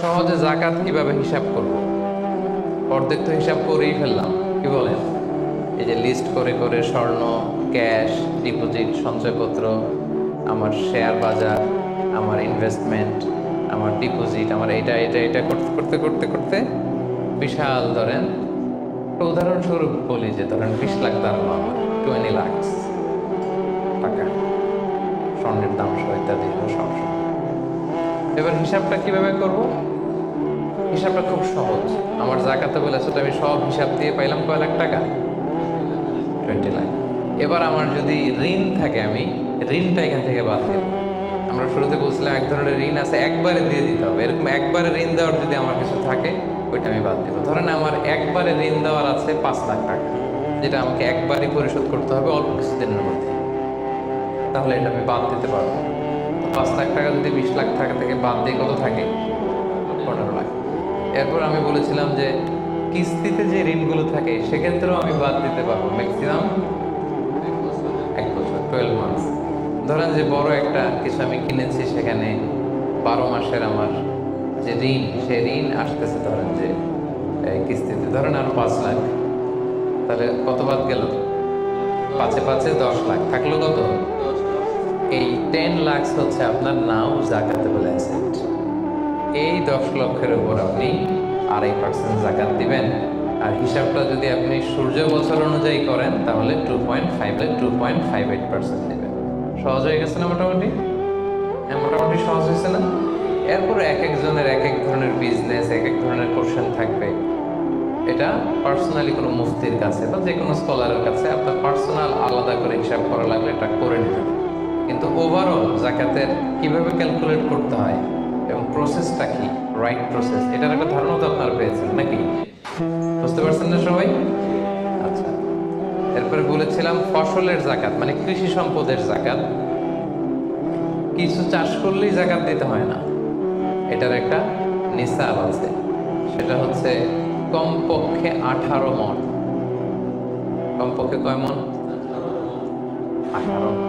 সহজে জাকাত কীভাবে হিসাব করব? অর্ধেক তো হিসাব করেই ফেললাম। কি বলেন? এই যে লিস্ট করে করে স্বর্ণ ক্যাশ ডিপোজিট সঞ্চয়পত্র, আমার শেয়ার বাজার, আমার ইনভেস্টমেন্ট আমার ডিপোজিট আমার এটা এটা এটা করতে করতে করতে করতে বিশাল ধরেন উদাহরণস্বরূপ বলি যে ধরেন বিশ লাখ দাঁড়ানো আমার টোয়েন্টি লাখস টাকা। স্বর্ণের দাম সহ ইত্যাদি সব। এবার হিসাবটা কীভাবে করব? হিসাবটা খুব সহজ। আমার জাকাতে বলেছে তো আমি সব হিসাব দিয়ে পাইলাম কয় লাখ টাকা? টোয়েন্টি লাখ। এবার আমার যদি ঋণ থাকে আমি, ঋণটা এখান থেকে বাদ দেব। আমরা শুরুতে বলছিলাম এক ধরনের ঋণ আছে, একবারে দিয়ে দিতে হবে। এরকম একবারে ঋণ দেওয়ার যদি আমার কিছু থাকে, ওইটা আমি বাদ দেবো। ধরেন আমার একবারে ঋণ দেওয়ার আছে পাঁচ লাখ টাকা, যেটা আমাকে একবারই পরিশোধ করতে হবে অল্প কিছুদিনের মধ্যে। তাহলে এটা আমি বাদ দিতে পারব। পাঁচ লাখ টাকা যদি বিশ লাখ টাকা থেকে বাদ দিয়ে কত থাকে? পনেরো লাখ। এরপর আমি বলেছিলাম যে কিস্তিতে যে ঋণগুলো থাকে, সেক্ষেত্রেও আমি বাদ দিতে পারব ম্যাক্সিমাম এক বছর টুয়েলভ মান্থস ধরেন যে বড় একটা কিছু আমি কিনেছি সেখানে বারো মাসের আমার যে ঋণ, সে ঋণ আসতেছে ধরেন যে কিস্তিতে। ধরেন আর পাঁচ লাখ। তাহলে কত বাদ গেল? পাঁচে পাঁচে দশ লাখ। থাকল কত? এই টেন লাখস হচ্ছে আপনার নাও জাকাতেবল অ্যাসেট এই দশ লক্ষের উপর আপনি আড়াই পার্সেন্ট জাকাত দিবেন। আর হিসাবটা যদি আপনি সূর্য বছর অনুযায়ী করেন, তাহলে টু পয়েন্ট ফাইভে two point five eight percent দেবেন সহজ হয়ে গেছে না মোটামুটি? হ্যাঁ মোটামুটি সহজ হয়েছে না? এরপর এক একজনের এক এক ধরনের বিজনেস এক এক ধরনের কোশ্চেন থাকবে। এটা পার্সোনালি কোনো মুফতির কাছে বা যে কোনো স্কলারের কাছে আপনার পার্সোনাল আলাদা করে হিসাব করা লাগলে এটা করে নেবেন। কিন্তু ওভারঅল জাকাতের কীভাবে ক্যালকুলেট করতে হয় প্রসেসটা কি? রাইট প্রসেস এটার একটা ধারণা তো আপনারা পেয়েছেন, নাকি? বুঝতে পারছেন না সবাই? আচ্ছা। এরপরে বলেছিলাম ফসলের জাকাত মানে কৃষি সম্পদের জাকাত। কিছু চাষ করলেই জাকাত দিতে হয় না। এটার একটা নিসাব আছে। সেটা হচ্ছে কমপক্ষে আঠারো মন। কমপক্ষে কয় মন? আঠারো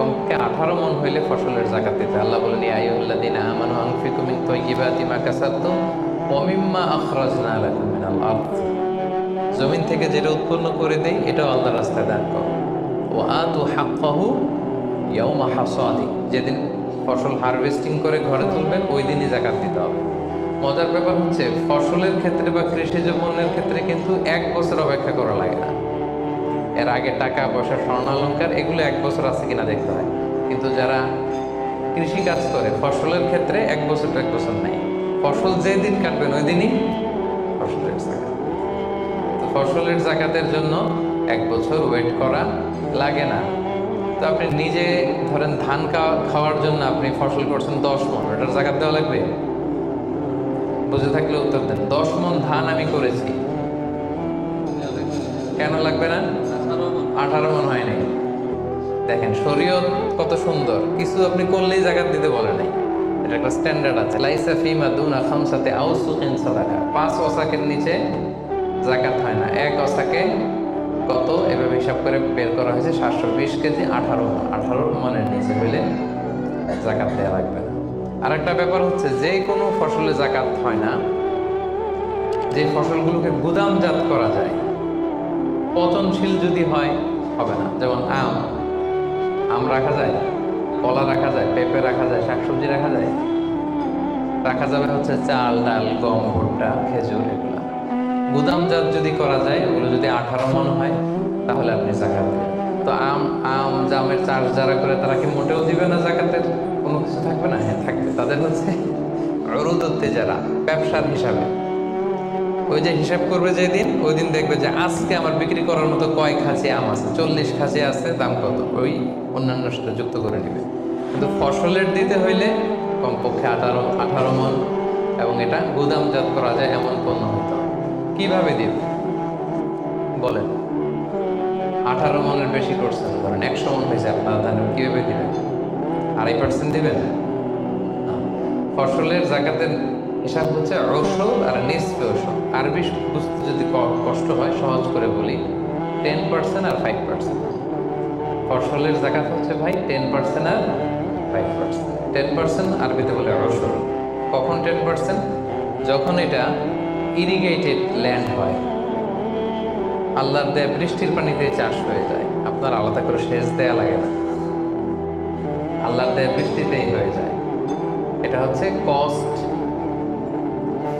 কমপক্ষে আঠারো মন হইলে ফসলের জাকাত দিতে। আল্লাহ বলেন আইয়ুল্লাদিন আমানু আনফিকু মিন তাইয়্যিবাতি মা কাসাবতুম ওয়া মিম্মা আখরাজনা লাকুম মিনাল আরদ। জমিন থেকে যেটা উৎপন্ন করে দেই, এটাও আল্লাহর রাস্তায় দান করো। ও আতু হাক্কাহু ইয়াউমা হাসাদি। যেদিন ফসল হারভেস্টিং করে ঘরে তুলবেন, ওই দিনই জাকাত দিতে হবে। মজার ব্যাপার হচ্ছে, ফসলের ক্ষেত্রে বা কৃষিজ পণ্যের ক্ষেত্রে কিন্তু এক বছর অপেক্ষা করা লাগে না। এর আগে টাকা, পয়সা স্বর্ণালঙ্কার এগুলো এক বছর আছে কিনা দেখতে হয়। কিন্তু যারা কৃষি কাজ করে, ফসলের ক্ষেত্রে এক বছর এক বছর নেই। ফসল যে দিন কাটবেন ওই দিনই ফসলের জাকাত। তো ফসলের জাকাতের জন্য এক বছর ওয়েট করা লাগে না। তো আপনি নিজে ধরেন ধান খাওয়ার জন্য আপনি ফসল করছেন দশ মন, ওটার জাকাত দেওয়া লাগবে? বুঝে থাকলে উত্তর দেন, দশ মন ধান আমি করেছি। কেন লাগবে না? আঠারো মন হয় নাই। দেখেন, শরীয়ত কত সুন্দর। কিছু আপনি করলেই জাকাত দিতে বলে নাই। এটা একটা স্ট্যান্ডার্ড আছে। লাইসা ফিমা দুনা খামসাতে আউসুকিন সাদাকা। পাঁচ ওসাকের নিচে জাকাত হয় না। এক ওসাকে কত? এভাবে হিসাব করে বের করা হয়েছে, সাতশো বিশ কেজি, আঠারো আঠারো মনের নিচে হইলে জাকাত দেওয়া লাগবে না। আর একটা ব্যাপার হচ্ছে, যে কোনো ফসলে জাকাত হয় না, যে ফসলগুলোকে গুদামজাত করা যায় পচনশীল যদি হয়, হবে না। যেমন আম আম রাখা যায়, কলা রাখা যায়, পেঁপে রাখা যায়, শাকসবজি রাখা যায়, রাখা যাবে হচ্ছে চাল, ডাল, গম, ভুট্টা, খেজুর এগুলা। গুদামজাত যদি করা যায়, ওগুলো যদি আঠারো মন হয়, তাহলে আপনি জাকাত তো আম আম, জামের চাষ যারা করে, তারা কি মোটেও দিবে না জাকাতের কোনো কিছু থাকবে না? হ্যাঁ থাকবে। তাদের হচ্ছে রুদত্তে যারা, ব্যবসার হিসাবে। ওই যে হিসাব করবে যেদিন, ওই দিন দেখবে যে আজকে আমার বিক্রি করার মতো কয় খাসি আম আছে? চল্লিশ খাসি আছে, দাম কত? ওই অন্যান্য সাথে যুক্ত করে নেবে। কিন্তু ফসলের দিতে হইলে কমপক্ষে আঠারো আঠারো মন, এবং এটা গুদামজাত করা যায় এমন পণ্য হতে কীভাবে দিব? বলেন। আঠারো মনের বেশি করছেন, ধরেন একশো মন হয়েছে আপনার ধানের কীভাবে দিবেন? আড়াই পার্সেন্ট দিবেন? ফসলের জাকাতের হিসাব হচ্ছে ঔষধ আর নিসফে ঔষধ আরবি বুঝতে যদি কষ্ট হয়, সহজ করে বলি টেন পার্সেন্ট আর ফাইভ পার্সেন্ট ফসলের জাকাত হচ্ছে ভাই টেন পার্সেন্ট আর ফাইভ পার্সেন্ট টেন পার্সেন্ট আরবিতে বলে ঔষধ কখন টেন পার্সেন্ট যখন এটা ইরিগেটেড ল্যান্ড হয়। আল্লাহর দেয়া বৃষ্টির পানিতে চাষ হয়ে যায়। আপনার আলাদা করে সেচ দেয়া লাগে না। আল্লাহর দেয়া বৃষ্টিতেই হয়ে যায়। এটা হচ্ছে কস্ট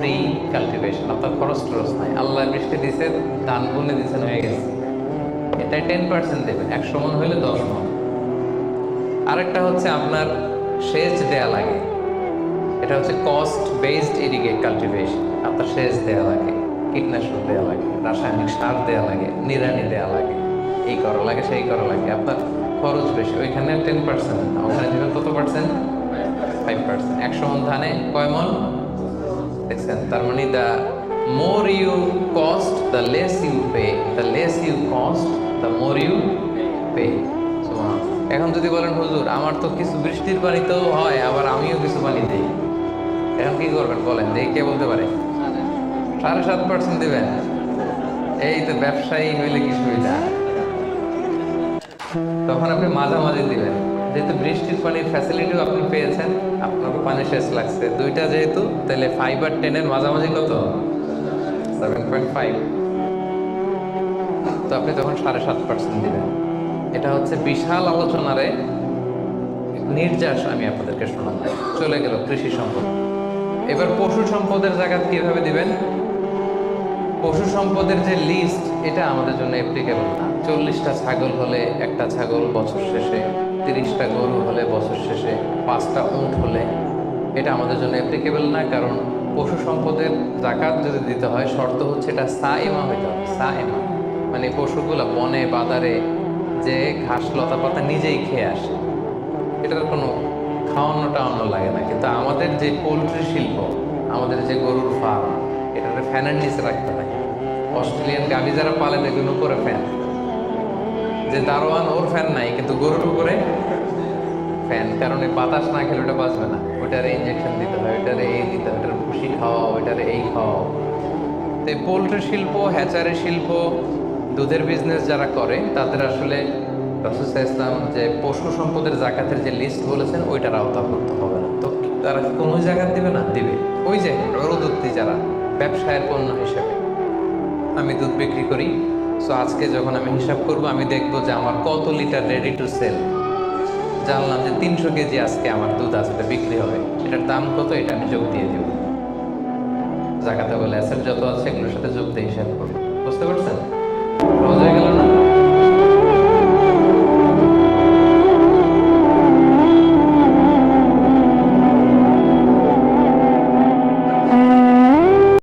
ফ্রি কাল্টিভেশন আপনার খরচ টরচ নাই। আল্লাহ বৃষ্টি দিছে ধান বুনে দিছেন, হয়ে গেছে। এটাই টেন পার্সেন্ট দেবেন, একশো মন হলে দশ মন। আরেকটা হচ্ছে আপনার সেচ দেয়া লাগে। এটা হচ্ছে কস্ট বেসড ইরিগেট কাল্টিভেশন আপনার সেচ দেয়া লাগে, কীটনাশক দেওয়া লাগে, রাসায়নিক সার দেওয়া লাগে, নিড়ানি দেওয়া লাগে, এই করা লাগে, সেই করা লাগে। আপনার খরচ বেশি, ওইখানে টেন পার্সেন্ট ওখানে দেবেন কত পার্সেন্ট ফাইভ পার্সেন্ট একশো মন ধানে কয় মন? দেখছেন তার মানে the more you cost the less you pay the less you cost the more you pay এখন যদি বলেন, হুজুর, আমার তো কিছু বৃষ্টির পানিতেও হয়, আবার আমিও কিছু পানি দিই। এখন কি করবেন, বলেন দেখি কে বলতে পারে? সাড়ে সাত পার্সেন্ট দেবেন। এই তো ব্যবসায়ী হইলে কি সুবিধা? তখন আপনি মাঝামাঝি দিবেন। যেহেতু বৃষ্টির পানির ফ্যাসিলিটিও আপনি পেয়েছেন আপনার পানি শেষ লাগছে। দুইটা যেহেতু, তাহলে ফাইভ আর টেনের মাঝামাঝি কত? সেভেন পয়েন্ট ফাইভ তো আপনি তখন সাড়ে সাত পার্সেন্ট দিবেন। এটা হচ্ছে বিশাল আলোচনারে নির্যাস আমি আপনাদেরকে শোনাব। চলে গেল কৃষি সম্পদ। এবার পশু সম্পদের জায়গা কীভাবে দিবেন? পশু সম্পদের যে লিস্ট এটা আমাদের জন্য অ্যাপ্লিকেবল না। চল্লিশটা ছাগল হলে একটা ছাগল বছর শেষে তিরিশটা গরু হলে বছর শেষে পাঁচটা উঁট হলে এটা আমাদের জন্য অ্যাপ্লিকেবল না, কারণ পশু সম্পদের জাকাত যদি দিতে হয়, শর্ত হচ্ছে এটা সা এমা হইতে হবে সা এমা মানে পশুগুলো বনে, বাজারে যে ঘাস লতা পাতা নিজেই খেয়ে আসে। এটার কোনো খাওয়ানো টাওয়ানো লাগে না। কিন্তু আমাদের যে পোলট্রি শিল্প, আমাদের যে গরুর ফার্ম এটাতে ফ্যানের নিচে রাখতে হয়। অস্ট্রেলিয়ান গাভি যারা পালেন, এগুলো উপরে ফ্যান যে দারোয়ান ওর ফ্যান নাই, কিন্তু গরুর উপরে ফ্যান কারণ বাতাস না খেলে ওটা বাঁচবে না। ওটারে ইঞ্জেকশন দিতে হয় ওটারে এই দিতে হয় ওটার ভুসি খাওয়া ওটারে এই খাওয়া। তো এই পোলট্রি শিল্প হ্যাচারি শিল্প, দুধের বিজনেস যারা করে, তাদের আসলে ইসলাম যে পশু সম্পদের জাকাতের যে লিস্ট বলেছেন, ওইটার আওতাভুক্ত হবে না। তো তারা কোনো জায়গাত দিবে না? দেবে। ওই যে রোদুত্তি যারা, ব্যবসায়ের পণ্য হিসেবে। আমি দুধ বিক্রি করি সো আজকে যখন আমি হিসাব করব, আমি দেখব যে আমার কত লিটার রেডি টু সেল জানলাম যে তিনশো কেজি আজকে আমার দুধ আছে, এটা বিক্রি হবে। এটার দাম কত? এটা আমি যোগ দিয়ে দেবো। জাকাতে বলে, অ্যাসেট যত আছে, এগুলোর সাথে যোগ দিয়ে হিসাব করব। বুঝতে পারছেন?